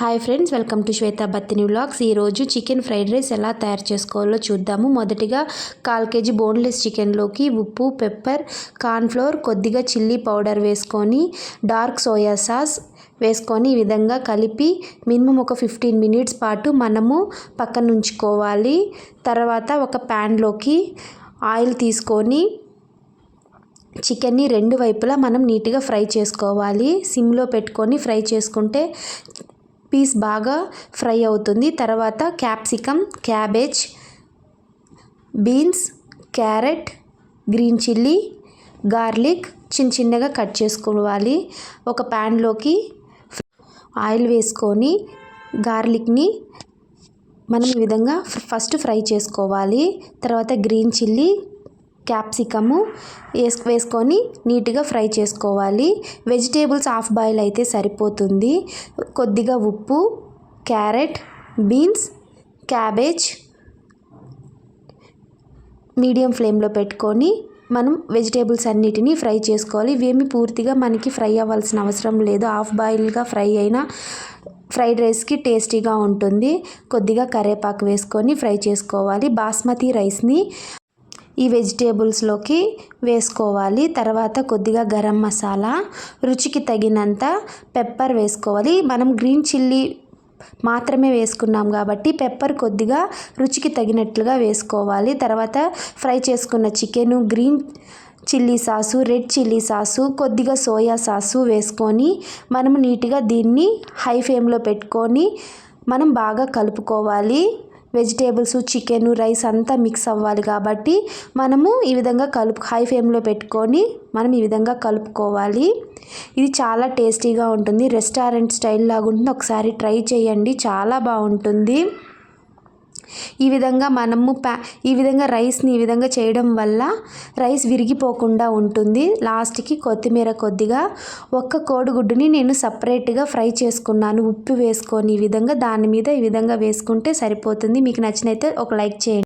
Hi friends welcome to Shweta Battini vlogs. ఈరోజు chicken fried rice ఎలా తయారు చేసుకోవాలో చూద్దాము. మొదటిగా కాల్ కేజీ బోన్లెస్ చికెన్లోకి ఉప్పు పెప్పర్ కార్న్ఫ్లోర్ కొద్దిగా చిల్లీ పౌడర్ వేసుకొని డార్క్ సోయా సాస్ వేసుకొని ఈ విధంగా కలిపి మినిమం ఒక ఫిఫ్టీన్ మినిట్స్ పాటు మనము పక్కన ఉంచుకోవాలి. తర్వాత ఒక ప్యాన్లోకి ఆయిల్ తీసుకొని చికెన్ని రెండు వైపులా మనం నీట్గా ఫ్రై చేసుకోవాలి. సిమ్లో పెట్టుకొని ఫ్రై చేసుకుంటే పీస్ బాగా ఫ్రై అవుతుంది. తర్వాత capsicum cabbage beans carrot green chilli garlic చిన్న చిన్నగా కట్ చేసుకోవాలి. ఒక ప్యాన్లోకి ఆయిల్ వేసుకొని గార్లిక్ని మనం ఈ విధంగా ఫస్ట్ ఫ్రై చేసుకోవాలి. తర్వాత గ్రీన్ చిల్లీ క్యాప్సికము వేసు వేసుకొని నీట్గా ఫ్రై చేసుకోవాలి. వెజిటేబుల్స్ హాఫ్ బాయిల్ అయితే సరిపోతుంది. కొద్దిగా ఉప్పు క్యారెట్ బీన్స్ క్యాబేజ్ మీడియం ఫ్లేమ్లో పెట్టుకొని మనం వెజిటేబుల్స్ అన్నిటినీ ఫ్రై చేసుకోవాలి. ఇవేమి పూర్తిగా మనకి ఫ్రై అవ్వాల్సిన అవసరం లేదు. హాఫ్ బాయిల్గా ఫ్రై అయినా ఫ్రైడ్ రైస్కి టేస్టీగా ఉంటుంది. కొద్దిగా కరేపాకు వేసుకొని ఫ్రై చేసుకోవాలి. బాస్మతి రైస్ని ఈ వెజిటేబుల్స్లోకి వేసుకోవాలి. తర్వాత కొద్దిగా గరం మసాలా రుచికి తగినంత పెప్పర్ వేసుకోవాలి. మనం గ్రీన్ చిల్లీ మాత్రమే వేసుకున్నాం కాబట్టి పెప్పర్ కొద్దిగా రుచికి తగినట్లుగా వేసుకోవాలి. తర్వాత ఫ్రై చేసుకున్న chicken green chilli sauce red chilli sauce కొద్దిగా సోయా సాసు వేసుకొని మనం నీట్గా దీన్ని హై ఫ్లేమ్లో పెట్టుకొని మనం బాగా కలుపుకోవాలి. వెజిటేబుల్స్ చికెన్ రైస్ అంతా మిక్స్ అవ్వాలి కాబట్టి మనము ఈ విధంగా కలుపు హై ఫ్లేమ్లో పెట్టుకొని మనం ఈ విధంగా కలుపుకోవాలి. ఇది చాలా టేస్టీగా ఉంటుంది. రెస్టారెంట్ స్టైల్ లాగా ఉంటుంది. ఒకసారి ట్రై చేయండి. చాలా బాగుంటుంది. ఈ విధంగా మనము ప్యా ఈ విధంగా రైస్ని ఈ విధంగా చేయడం వల్ల రైస్ విరిగిపోకుండా ఉంటుంది. లాస్ట్కి కొత్తిమీర కొద్దిగా ఒక్క కోడిగుడ్డుని నేను సపరేట్గా ఫ్రై చేసుకున్నాను. ఉప్పు వేసుకొని ఈ విధంగా దాని మీద ఈ విధంగా వేసుకుంటే సరిపోతుంది. మీకు నచ్చినైతే ఒక లైక్ చేయండి.